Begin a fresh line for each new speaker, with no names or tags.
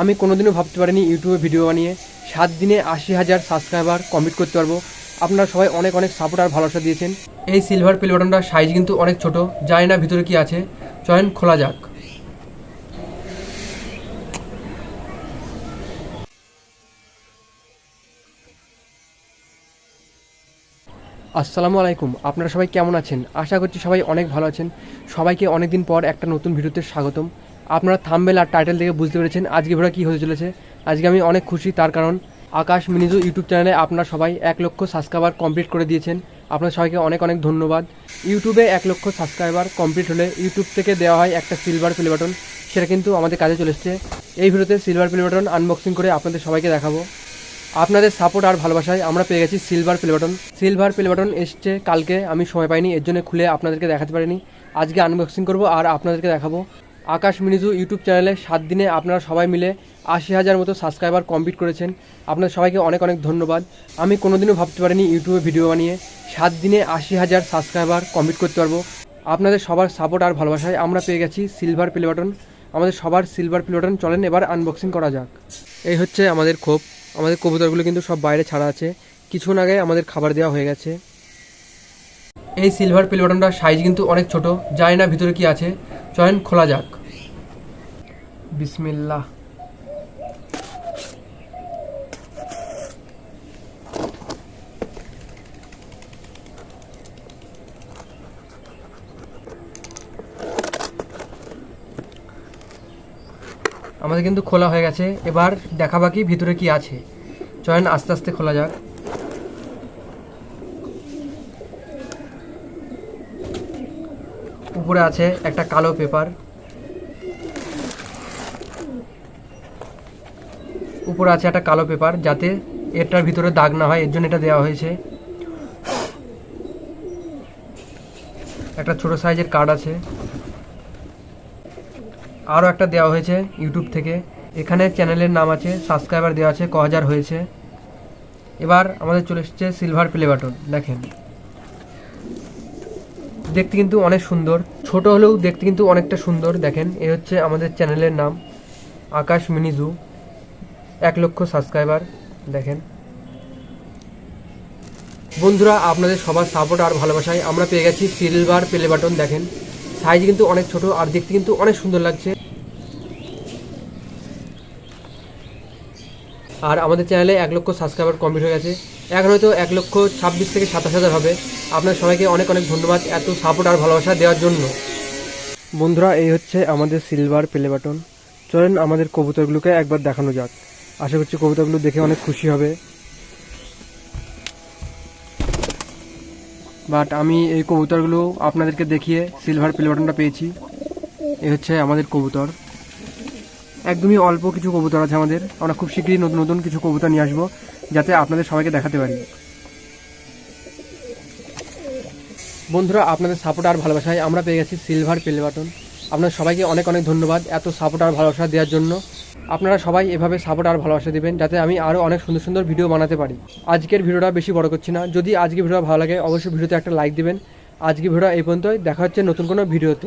আমি কোনোদিনও ভাবতে পারিনি ইউটিউবে ভিডিও বানিয়ে সাত দিনে আশি হাজার সাবস্ক্রাইবার কমপ্লিট করতে পারব। আপনারা সবাই অনেক অনেক সাপোর্ট আর ভালোবাসা দিয়েছেন। এই সিলভার প্লে বাটনটার সাইজ কিন্তু অনেক ছোট, জানি না ভিতরে কি আছে। চয়ন খোলা যাক। আসসালামু আলাইকুম, আপনারা সবাই কেমন আছেন? আশা করছি সবাই অনেক ভালো আছেন। সবাইকে অনেকদিন পর একটা নতুন ভিডিওতে স্বাগতম। আপনারা থাম্বেল আর টাইটেল দেখে বুঝতে পেরেছেন আজকে ভিডিও কী হতে চলেছে। আজকে আমি অনেক খুশি, তার কারণ আকাশ মিনিজু ইউটিউব চ্যানেলে আপনারা সবাই এক লক্ষ সাবস্ক্রাইবার কমপ্লিট করে দিয়েছেন। আপনার সবাইকে অনেক অনেক ধন্যবাদ। ইউটিউবে এক লক্ষ সাবস্ক্রাইবার কমপ্লিট হলে ইউটিউব থেকে দেওয়া হয় একটা সিলভার প্লে বাটন সেটা কিন্তু আমাদের কাজে চলে এসছে। এই ভিডিওতে সিলভার প্লে বাটন আনবক্সিং করে আপনাদের সবাইকে দেখাবো। আপনাদের সাপোর্ট আর ভালোবাসায় আমরা পেয়ে গেছি silver play button silver play button এসছে কালকে, আমি সময় পাইনি, এর জন্য খুলে আপনাদেরকে দেখাতে পারিনি। আজকে আনবক্সিং করব আর আপনাদেরকে দেখাবো। আকাশ মিনিজু ইউটিউব চ্যানেলে সাত দিনে আপনারা সবাই মিলে আশি হাজার মতো সাবস্ক্রাইবার কমপ্লিট করেছেন। আপনাদের সবাইকে অনেক অনেক ধন্যবাদ। আমি কোনোদিনও ভাবতে পারিনি ইউটিউবে ভিডিও বানিয়ে সাত দিনে আশি হাজার সাবস্ক্রাইবার কমপ্লিট করতে পারব। আপনাদের সবার সাপোর্ট আর ভালোবাসায় আমরা পেয়ে গেছি সিলভার প্লে বাটন। আমাদের সবার সিলভার প্লে বাটন চলেন এবার আনবক্সিং করা যাক। এই হচ্ছে আমাদের খোপ। আমাদের কবুতরগুলো কিন্তু সব বাইরে ছাড়া আছে। কিছুক্ষণ আগে আমাদের খাবার দেওয়া হয়ে গেছে। এই সিলভার প্লে বাটনটার সাইজ কিন্তু অনেক ছোট। জানি না ভিতরে কি আছে। চয়ন খোলা যাক। বিসমিল্লাহ। আমাদের কিন্তু খোলা হয়ে গেছে। এবার দেখা বাকি, ভিতরে কি আছে? চয়ন আস্তে আস্তে খোলা যাক। উপরে আছে একটা কালো পেপার। উপরে আছে একটা কালো পেপার যাতে এটার ভিতরে দাগ না হয়, এর জন্য এটা দেওয়া হয়েছে। একটা ছোট সাইজের কার্ড আছে। আরও একটা দেওয়া হয়েছে ইউটিউব থেকে। এখানে চ্যানেলের নাম আছে, সাবস্ক্রাইবার দেওয়া আছে, ক হাজার হয়েছে। এবার আমাদের চলে এসেছে সিলভার প্লে বাটন, দেখেন। দেখতে কিন্তু অনেক সুন্দর। ছোট হলেও দেখতে কিন্তু অনেকটা সুন্দর, দেখেন। এ হচ্ছে আমাদের চ্যানেলের নাম, আকাশ মিনিজু এক লক্ষ সাবস্ক্রাইবার দেখেন। বন্ধুরা, আপনাদের সবার সাপোর্ট আর ভালোবাসায় আমরা পেয়ে গেছি সিলভার প্লে বাটন দেখেন। সাইজ কিন্তু অনেক ছোট আর দেখতে কিন্তু অনেক সুন্দর লাগছে। আর আমাদের চ্যানেলে এক লক্ষ সাবস্ক্রাইবার কমপ্লিট হয়ে গেছে। এখন হয়তো এক লক্ষ ছাব্বিশ থেকে সাতাশ হাজার হবে। আপনার সবাইকে অনেক অনেক ধন্যবাদ এত সাপোর্ট আর ভালোবাসা দেওয়ার জন্য। বন্ধুরা, এই হচ্ছে আমাদের সিলভার প্লে বাটন চলেন আমাদের কবুতরগুলোকে একবার দেখানো যাক। আশা করছি কবিতাগুলো দেখে অনেক খুশি হবে। বাট আমি এই কবুতরগুলো আপনাদেরকে দেখিয়ে সিলভার প্লে বাটনটা পেয়েছি। এ হচ্ছে আমাদের কবুতর। একদমই অল্প কিছু কবুতর আছে আমাদের। আমরা খুব শীঘ্রই নতুন নতুন কিছু কবুতর নিয়ে আসব, যাতে আপনাদের সবাইকে দেখাতে পারি। বন্ধুরা, আপনাদের সাপোর্ট আর ভালোবাসায় আমরা পেয়ে গেছি সিলভার প্লে বাটন আপনার সবাইকে অনেক অনেক ধন্যবাদ এত সাপোর্ট আর ভালোবাসা দেওয়ার জন্য। আপনারা সবাই এভাবে সাপোর্ট আর ভালোবাসা দিবেন যাতে আমি আরও অনেক সুন্দর সুন্দর ভিডিও বানাতে পারি। আজকের ভিডিওটা বেশি বড় করছি না। যদি আজকে ভিডিওটা ভালো লাগে, অবশ্যই ভিডিওতে একটা লাইক দিবেন। আজকে ভিডিও এই পর্যন্তই। দেখা হচ্ছে নতুন কোনো ভিডিওতে